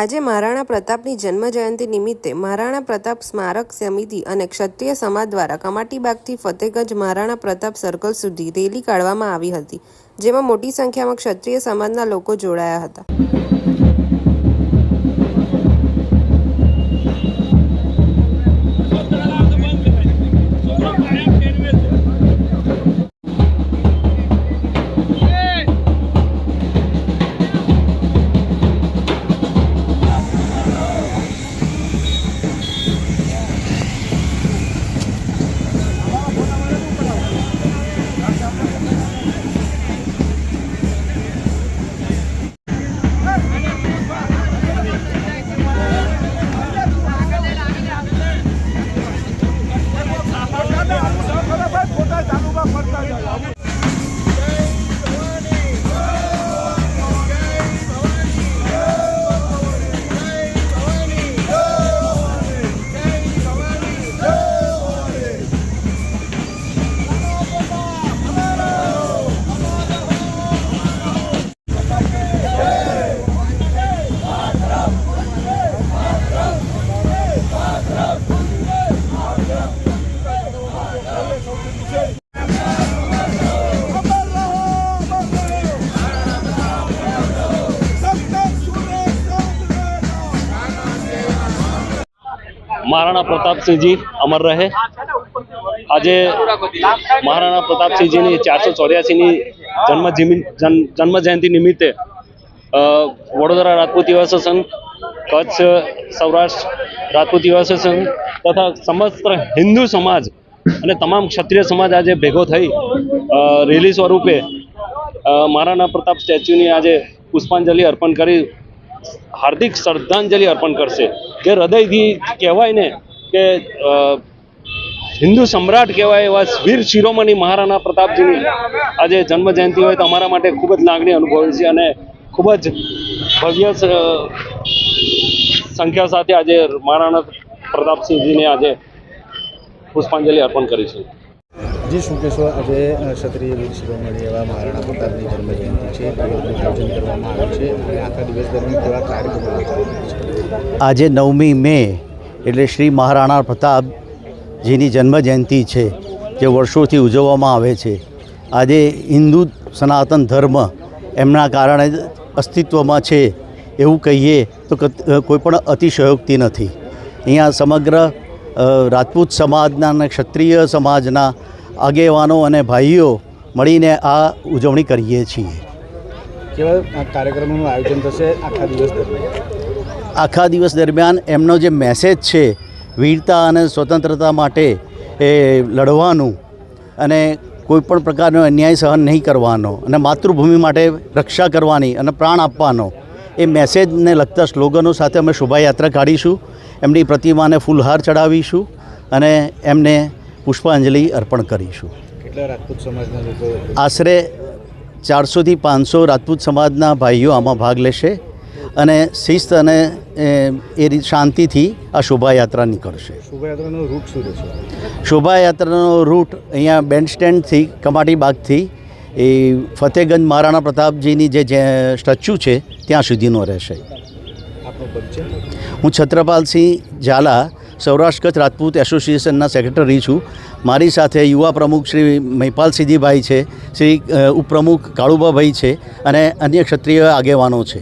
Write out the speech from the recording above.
આજે મહારાણા પ્રતાપની જન્મ જયંતિ નિમિત્તે મહારાણા પ્રતાપ સ્મારક સમિતિ અને ક્ષત્રિય સમાજ દ્વારા કમાટીબાગથી ફતેગંજ મહારાણા પ્રતાપ સર્કલ સુધી રેલી કાઢવામાં આવી હતી, જેમાં મોટી સંખ્યામાં ક્ષત્રિય સમાજના લોકો જોડાયા હતા. મહારાણા પ્રતાપસિંહજી અમર રહે. આજે મહારાણા પ્રતાપસિંહજીની ચારસો ચોર્યાસીની જન્મ જન્મ જયંતિ નિમિત્તે વડોદરા રાજપૂત યુવા સંઘ, કચ્છ સૌરાષ્ટ્ર રાજપૂત યુવા સંઘ તથા સમસ્ત હિન્દુ સમાજ અને તમામ ક્ષત્રિય સમાજ આજે ભેગો થઈ રેલી સ્વરૂપે મહારાણા પ્રતાપ સ્ટેચ્યુની આજે પુષ્પાંજલિ અર્પણ કરી, હાર્દિક શ્રદ્ધાંજલિ અર્પણ કરશે. જે હૃદયથી કહેવાય ને કે હિન્દુ સમ્રાટ કહેવાય એવા વીર શિરોમણી મહારાણા પ્રતાપજીની આજે જન્મ જયંતિ હોય તો અમારા માટે ખૂબ જ લાગણી અનુભવી છે અને ખૂબ જ ભવ્ય સંખ્યા સાથે આજે મહારાણા પ્રતાપસિંહજીને આજે પુષ્પાંજલિ અર્પણ કરીશું જી શું કહેશો આજે ક્ષત્રિય વીર શિરોમણી એવા મહારાણા પ્રતાપની જન્મજયંતિ છે આયોજન કરવામાં આવ્યું છે અને આખા દિવસ દરમિયાન કેવા કાર્યક્રમો આજે નવમી મે એટલે શ્રી મહારાણા પ્રતાપજીની જન્મજયંતિ છે, જે વર્ષોથી ઉજવવામાં આવે છે. આજે હિન્દુ સનાતન ધર્મ એમના કારણે અસ્તિત્વમાં છે એવું કહીએ તો કોઈ પણ અતિશયોક્તિ નથી. અહીંયા સમગ્ર રાજપૂત સમાજના અને ક્ષત્રિય સમાજના આગેવાનો અને ભાઈઓ મળીને આ ઉજવણી કરીએ છીએ. કેવા કાર્યક્રમોનું આયોજન થશે આખા દિવસ દરમિયાન? આખા દિવસ દરમિયાન એમનો જે મેસેજ છે વીરતા અને સ્વતંત્રતા માટે એ લડવાનું અને કોઈ પણ પ્રકારનો અન્યાય સહન નહીં કરવાનો અને માતૃભૂમિ માટે રક્ષા કરવાની અને પ્રાણ આપવાનો એ મેસેજને લગતા સ્લોગનો સાથે અમે શોભાયાત્રા કાઢીશું. એમની પ્રતિમાને ફૂલહાર ચડાવીશું અને એમને પુષ્પાંજલિ અર્પણ કરીશું. કેટલા રાજપૂત સમાજના લોકો? આશરે ચારસોથી પાંચસો રાજપૂત સમાજના ભાઈઓ આમાં ભાગ લેશે અને શિસ્ત અને એ, રીત શાંતિથી આ શોભાયાત્રા નીકળશે. શોભાયાત્રાનો રૂટ શું રહેશે? શોભાયાત્રાનો રૂટ અહીંયા બેન્ડ સ્ટેન્ડથી કમાટી બાગથી એ ફતેગંજ મહારાણા પ્રતાપજીની જે સ્ટેચ્યુ છે ત્યાં સુધીનો રહેશે. હું છત્રપાલસિંહ ઝાલા સૌરાષ્ટ્ર કચ્છ રાજપૂત એસોસિએશનના સેક્રેટરી છું. મારી સાથે યુવા પ્રમુખ શ્રી મહિપાલ સિદ્ધિભાઈ છે, શ્રી ઉપપ્રમુખ કાળુબાભાઈ છે અને અન્ય ક્ષત્રિય આગેવાનો છે.